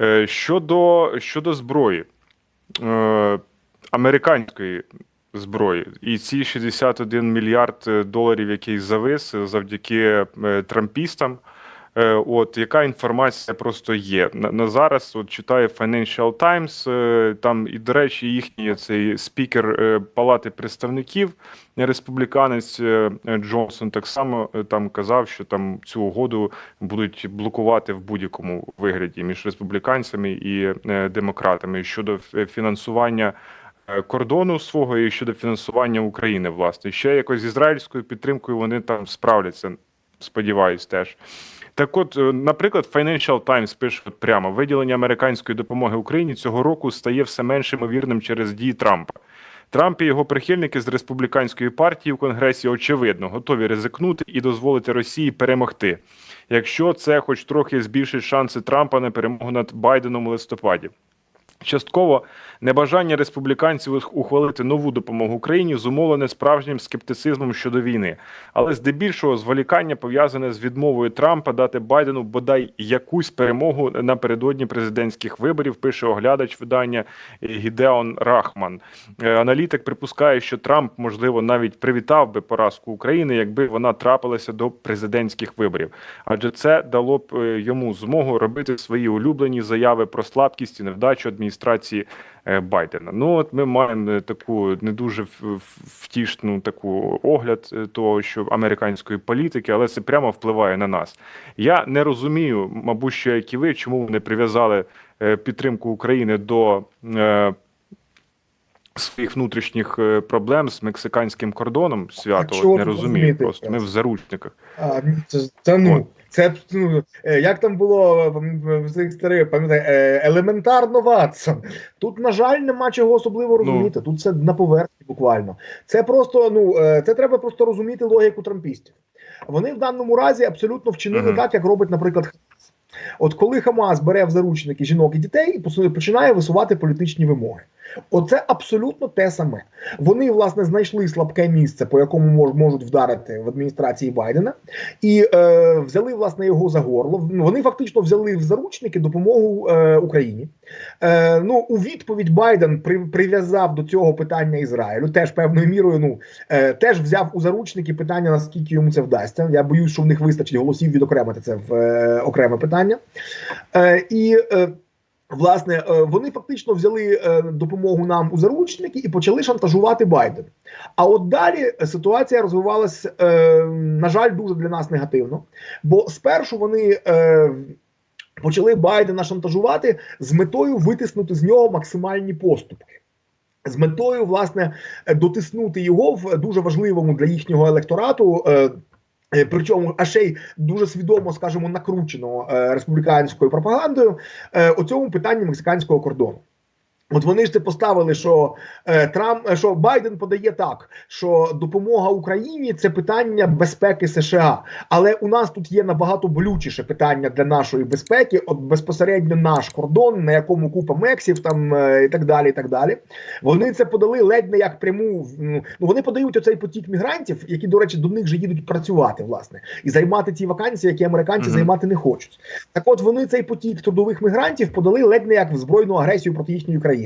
Е, Щодо, щодо зброї, е, американської зброї, і ці 61 мільярд е, доларів, який завис завдяки трампістам. Е, От яка інформація просто є на, на зараз? От читаю Financial Times, е, Там і до речі, їхній цей спікер е, Палати представників, республіканець Джонсон, так само там казав, що там цю угоду будуть блокувати в будь-якому вигляді між республіканцями і демократами щодо фінансування кордону свого і щодо фінансування України. Власне, ще якось з ізраїльською підтримкою вони там справляться. Сподіваюсь, теж. Так от, е, наприклад, Financial Times пише прямо: виділення американської допомоги Україні цього року стає все менш ймовірним через дії Трампа. Трамп і його прихильники з республіканської партії в Конгресі очевидно готові ризикнути і дозволити Росії перемогти, якщо це хоч трохи збільшить шанси Трампа на перемогу над Байденом у листопаді. Частково небажання республіканців ухвалити нову допомогу Україні зумовлене справжнім скептицизмом щодо війни, але здебільшого зволікання пов'язане з відмовою Трампа дати Байдену бодай якусь перемогу напередодні президентських виборів. Пише оглядач видання Гідеон Рахман. Е, Аналітик припускає, що Трамп можливо навіть привітав би поразку України, якби вона трапилася до президентських виборів, адже це дало б е, йому змогу робити свої улюблені заяви про слабкість і невдачу адміністрації е, Байдена. Ну от ми маємо е, таку не дуже втішну таку огляд е, того, що американської політики, але це прямо впливає на нас. Я не розумію, мабуть, що як і ви, чому вони прив'язали е, підтримку України до. е, Своїх внутрішніх е, проблем з мексиканським кордоном свято от не розумію. Просто ми в заручниках. А, це, це ну. Це ну, е, як там було в цих старих, пам'ятаю, е, елементарно Ватсон. Тут, на жаль, нема чого особливо розуміти. Тут це на поверхні буквально. Це просто ну е, це треба просто розуміти логіку трампістів. Вони в даному разі абсолютно вчинили Мгм. так, як робить, наприклад, Хамас. От коли Хамас бере в заручники жінок і дітей і починає висувати політичні вимоги. Оце абсолютно те саме. Вони власне знайшли слабке місце, по якому мож, можуть вдарити в адміністрації Байдена, і е, взяли власне його за горло. Ну, Вони фактично взяли в заручники допомогу е, Україні. Е, ну у відповідь Байден при, прив'язав до цього питання Ізраїлю. Теж певною мірою. Ну е, теж взяв у заручники питання, наскільки йому це вдасться. Я боюсь, що в них вистачить голосів відокремити це в е, окреме питання. Е, і е, Власне, е, вони фактично взяли е, допомогу нам у заручники і почали шантажувати Байден. А от далі ситуація розвивалася, е, на жаль, дуже для нас негативно. Бо спершу вони почали Байдена шантажувати з метою витиснути з нього максимальні поступки. З метою, власне, дотиснути його в дуже важливому для їхнього електорату. Е, Причому, а ще й дуже свідомо, скажімо, накручено е, республіканською пропагандою е, у цьому питанні мексиканського кордону. От вони ж це поставили, що е, Трамп, е, що Байден подає так, що допомога Україні це питання безпеки США. Але у нас тут є набагато болючіше питання для нашої безпеки, от безпосередньо наш кордон, на якому купа мексів там е, і так далі. і так далі. Вони це подали ледь не як пряму. Ну вони подають оцей потік мігрантів, які, до речі, до них же їдуть працювати, власне, і займати ті вакансії, які американці Мгм. займати не хочуть. Так, от вони цей потік трудових мігрантів подали ледь не як в збройну агресію проти їхньої країни,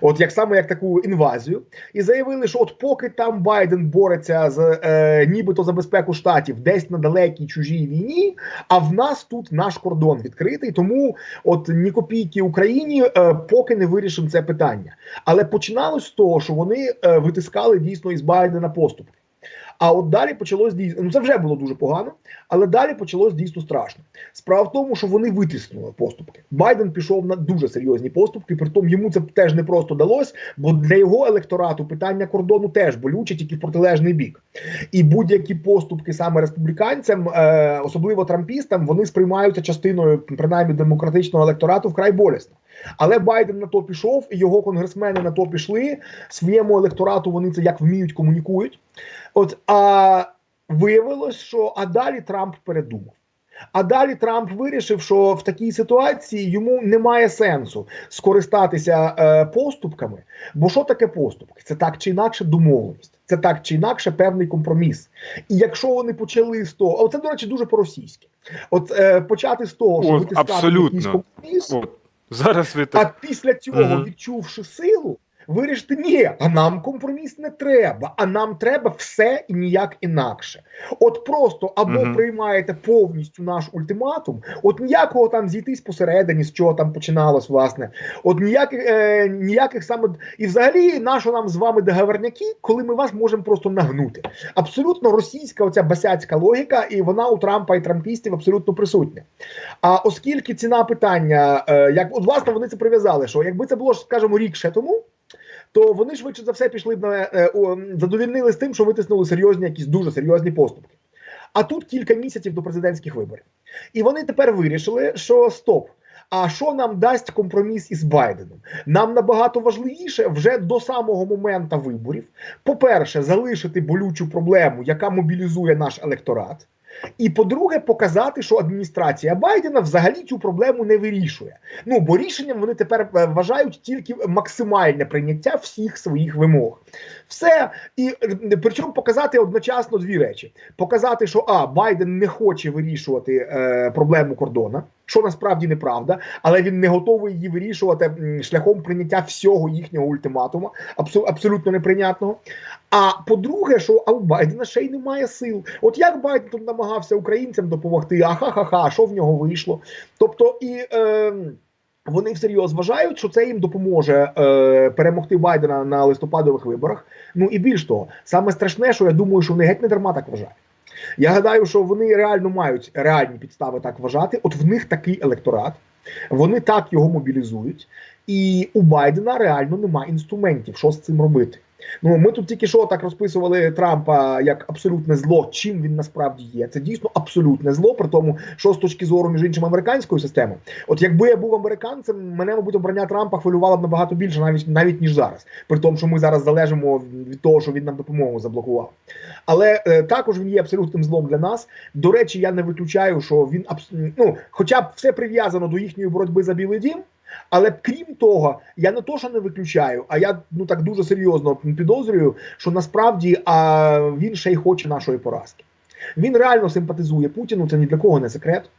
от як саме як таку інвазію, і заявили, що от поки там Байден бореться з е, нібито за безпеку штатів, десь на далекій чужій війні, а в нас тут наш кордон відкритий. Тому от ні копійки Україні, е, поки не вирішимо це питання. Але починалось з того, що вони е, витискали дійсно із Байдена поступки. А от далі почалось дійсно. Ну це вже було дуже погано, але далі почалось дійсно страшно. Справа в тому, що вони витиснули поступки. Байден пішов на дуже серйозні поступки. Притом йому це теж не просто далось, бо для його електорату питання кордону теж болюче, тільки в протилежний бік. І будь-які поступки саме республіканцям, е, особливо трампістам, вони сприймаються частиною принаймні демократичного електорату вкрай болісно. Але Байден на то пішов, і його конгресмени на то пішли. Своєму електорату вони це як вміють комунікують. От а виявилось, що а далі Трамп передумав. А далі Трамп вирішив, що в такій ситуації йому немає сенсу скористатися е, поступками. Бо що таке поступки? Це так чи інакше домовленість, це так чи інакше певний компроміс. І якщо вони почали з того, а це, до речі, дуже по-російськи. От е, почати з того, що От, витискати якийсь компроміс. От Зараз ви А після цього, Мгм. відчувши силу, вирішити, ні, а нам компроміс не треба, а нам треба все і ніяк інакше. От просто або Мгм. приймаєте повністю наш ультиматум, от ніякого там зійтись посередині, з чого там починалось, власне, от ніяких, е, ніяких саме і взагалі нащо нам з вами договорняки, коли ми вас можемо просто нагнути. Абсолютно російська оця басяцька логіка, і вона у Трампа і трампістів абсолютно присутня. А оскільки ціна питання, е, як от власне вони це прив'язали, що якби це було, скажімо, рік ще тому. То вони швидше за все пішли б на е, задовільнили з тим, що витиснули серйозні, якісь дуже серйозні поступки. А тут кілька місяців до президентських виборів. І вони тепер вирішили, що стоп. А що нам дасть компроміс із Байденом? Нам набагато важливіше вже до самого моменту виборів, по-перше, залишити болючу проблему, яка мобілізує наш електорат. І по-друге, показати, що адміністрація Байдена взагалі цю проблему не вирішує. Ну бо рішенням вони тепер е, вважають тільки максимальне прийняття всіх своїх вимог. Все і причому показати одночасно дві речі: показати, що а Байден не хоче вирішувати е, проблему кордона, що насправді неправда, але він не готовий її вирішувати шляхом прийняття всього їхнього ультиматуму, абсо- абсолютно неприйнятного. А по-друге, що а у Байдена ще й немає сил. От як Байден тут намагався українцям допомогти, а ха-ха-ха, що в нього вийшло? Тобто і. Е, вони всерйоз вважають, що це їм допоможе е, перемогти Байдена на листопадових виборах. Ну і більш того, саме страшне, що я думаю, що вони геть не дарма так вважають. Я гадаю, що вони реально мають реальні підстави так вважати. От в них такий електорат, вони так його мобілізують, і у Байдена реально немає інструментів, що з цим робити. Ну ми тут тільки що так розписували Трампа як абсолютне зло, чим він насправді є. Це дійсно абсолютне зло, при тому, що з точки зору між іншим американської системи. От якби я був американцем, мене, мабуть, обрання Трампа хвилювало б набагато більше, навіть навіть ніж зараз. При тому, що ми зараз залежимо від того, що він нам допомогу заблокував. Але е, також він є абсолютним злом для нас. До речі, я не виключаю, що він абс- ну, хоча б все прив'язано до їхньої боротьби за білий дім. Але крім того, я не то, що не виключаю, а я ну так дуже серйозно підозрюю, що насправді а, він ще й хоче нашої поразки. Він реально симпатизує Путіну, це ні для кого не секрет.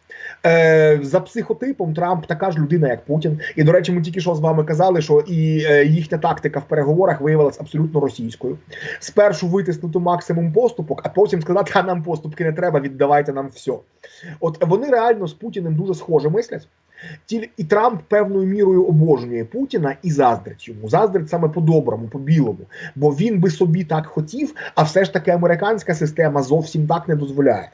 Е, за психотипом Трамп така ж людина, як Путін. І до речі, ми тільки що з вами казали, що і е, їхня тактика в переговорах виявилась абсолютно російською. Спершу витиснути максимум поступок, а потім сказати, а нам поступки не треба, віддавайте нам все. От вони реально з Путіним дуже схоже мислять. І Трамп певною мірою обожнює Путіна і заздрить йому. Заздрить саме по-доброму, по-білому. Бо він би собі так хотів, а все ж таки американська система зовсім так не дозволяє.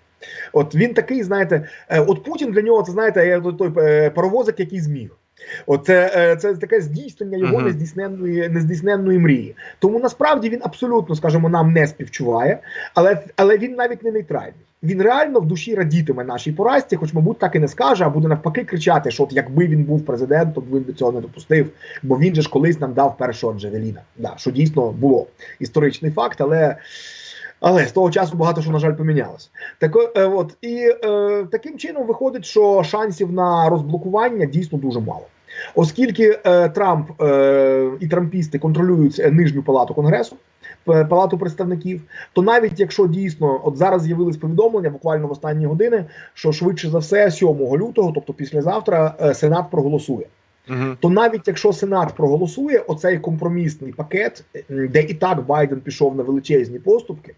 От він такий, знаєте, е, от Путін для нього це знаєте, той- той е, паровозик, який зміг. Оце е, це таке здійснення його Мгм. нездійсненної, нездійсненної мрії. Тому насправді він абсолютно, скажімо, нам не співчуває, але, але він навіть не нейтральний. Він реально в душі радітиме нашій поразці, хоч, мабуть, так і не скаже, а буде навпаки кричати, що от якби він був президентом, він би цього не допустив, бо він же ж колись нам дав першого Джавеліна. Да, що дійсно було історичний факт, але. Але з того часу багато що, на жаль, помінялося. Так, е, от і е, таким чином виходить, що шансів на розблокування дійсно дуже мало. Оскільки е, Трамп е, і трампісти контролюють е, нижню палату конгресу, палату представників, то навіть якщо дійсно от зараз з'явились повідомлення буквально в останні години, що швидше за все 7 лютого, тобто післязавтра, е, Сенат проголосує Угу. то навіть якщо Сенат проголосує оцей компромісний пакет, де і так Байден пішов на величезні поступки,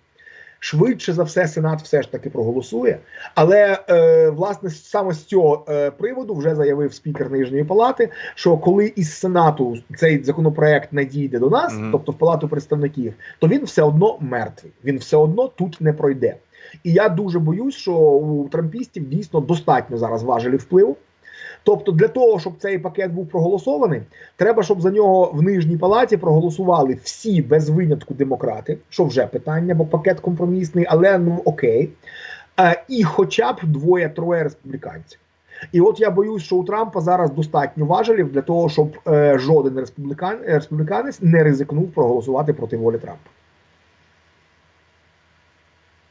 швидше за все Сенат все ж таки проголосує. Але е, власне саме з цього е, приводу вже заявив спікер Нижньої палати, що коли із Сенату цей законопроект не дійде до нас, Мгм. тобто в палату представників, то він все одно мертвий. Він все одно тут не пройде. І я дуже боюсь, що у трампістів дійсно достатньо зараз важелі впливу. Тобто, для того, щоб цей пакет був проголосований, треба, щоб за нього в нижній палаті проголосували всі без винятку демократи, що вже питання, бо пакет компромісний, але ну окей. Е, і хоча б двоє-троє республіканців. І от я боюсь, що у Трампа зараз достатньо важелів для того, щоб е, жоден республікан, республіканець не ризикнув проголосувати проти волі Трампа.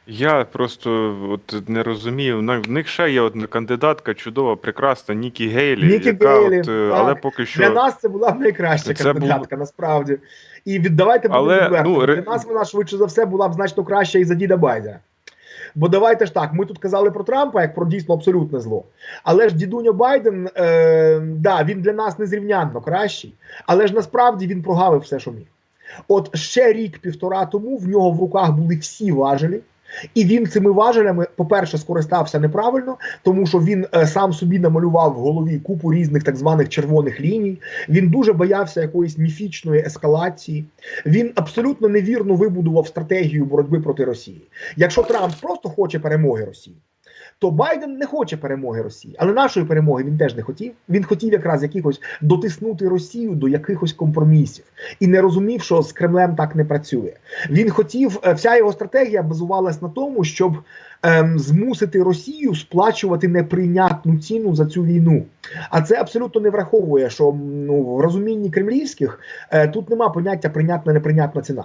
Я просто от не розумію. Ну, В них ще є одна кандидатка, чудова, прекрасна, Нікі Гейлі, Нікі яка Гейлі, от, е, так. але поки що. Для нас це була б найкраща Це кандидатка, насправді. І віддавайте будемо Але, ну, ре- Для нас вона швидше за все була б значно краща і за діда Байдена. Бо давайте ж так, ми тут казали про Трампа як про дійсно абсолютне зло. Але ж дідуньо Байден, е, да, він для нас незрівнянно кращий, але ж насправді він прогавив все, що міг. От ще рік-півтора тому в нього в руках були всі важелі. І він цими важелями, по-перше, скористався неправильно, тому що він е, сам собі намалював в голові купу різних так званих червоних ліній. Він дуже боявся якоїсь міфічної ескалації. Він абсолютно невірно вибудував стратегію боротьби проти Росії. Якщо Трамп просто хоче перемоги Росії, то Байден не хоче перемоги Росії, але нашої перемоги він теж не хотів. Він хотів якраз якихось дотиснути Росію до якихось компромісів і не розумів, що з Кремлем так не працює. Він хотів, е, вся його стратегія базувалась на тому, щоб ем, змусити Росію сплачувати неприйнятну ціну за цю війну. А це абсолютно не враховує, що ну, в розумінні кремлівських е, тут нема поняття прийнятна неприйнятна ціна.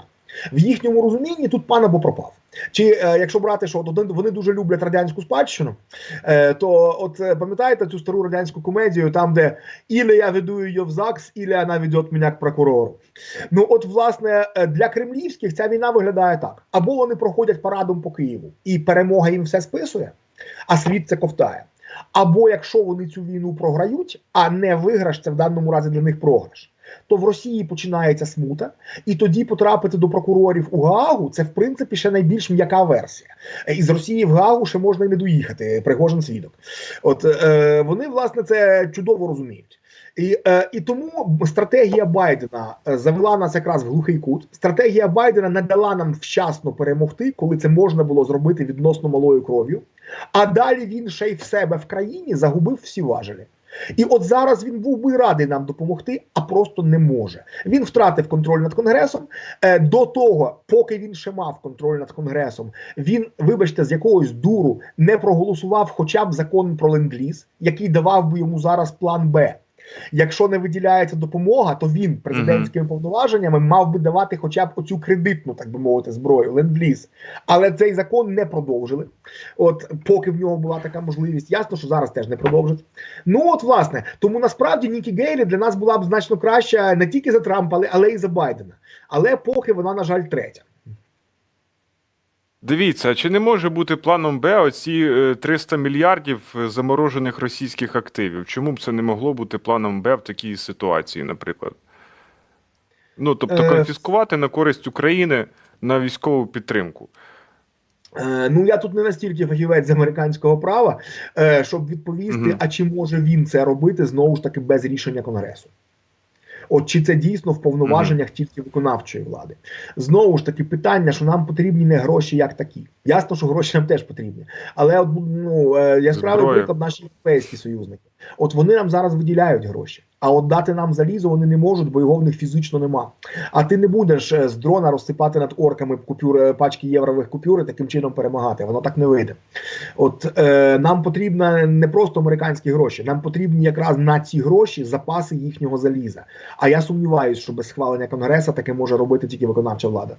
В їхньому розумінні тут пан або пропав. Чи е, якщо брати, що вони дуже люблять радянську спадщину, е, то от е, пам'ятаєте цю стару радянську комедію, там де ілі я веду її в ЗАГС, ілі вона веде мене к прокурору. Ну от власне е, для кремлівських ця війна виглядає так: або вони проходять парадом по Києву, і перемога їм все списує, а світ це ковтає. Або якщо вони цю війну програють, а не виграш, це в даному разі для них програш. То в Росії починається смута, і тоді потрапити до прокурорів у Гаагу це в принципі ще найбільш м'яка версія. Із Росії в Гаагу ще можна і не доїхати. Пригожин свідок. От е, вони власне це чудово розуміють. І, е, і тому стратегія Байдена е, завела нас якраз в глухий кут. Стратегія Байдена не дала нам вчасно перемогти, коли це можна було зробити відносно малою кров'ю. А далі він ще й в себе в країні загубив всі важелі. І от зараз він був би радий нам допомогти, а просто не може. Він втратив контроль над конгресом. Е, до того, поки він ще мав контроль над конгресом, він, вибачте, з якогось дуру не проголосував хоча б закон про ленд-ліз, який давав би йому зараз план Б. Якщо не виділяється допомога, то він президентськими повноваженнями мав би давати хоча б оцю кредитну, так би мовити, зброю, ленд-ліз. Але цей закон не продовжили. От поки в нього була така можливість, ясно, що зараз теж не продовжать. Ну от власне, тому насправді Нікі Гейлі для нас була б значно краща не тільки за Трампа, але, але і за Байдена. Але поки вона, на жаль, третя. Дивіться, а чи не може бути планом Б оці е, 300 мільярдів е, заморожених російських активів? Чому б це не могло бути планом Б в такій ситуації, наприклад? Ну, тобто, Е, конфіскувати на користь України на військову підтримку. Е, ну я тут не настільки фахівець з американського права, е, щоб відповісти, Мгм. а чи може він це робити знову ж таки без рішення конгресу. От чи це дійсно в повноваженнях тільки виконавчої влади? Знову ж таки, питання, що нам потрібні не гроші як такі. Ясно, що гроші нам теж потрібні. Але от ну я справив приклад наші європейські союзники. От вони нам зараз виділяють гроші, а от дати нам залізо вони не можуть, бо його в них фізично нема. А ти не будеш е, з дрона розсипати над орками купюри, пачки єврових купюр і таким чином перемагати. Воно так не вийде. От е, нам потрібно не просто американські гроші, нам потрібні якраз на ці гроші запаси їхнього заліза. А я сумніваюся, що без схвалення конгреса таке може робити тільки виконавча влада.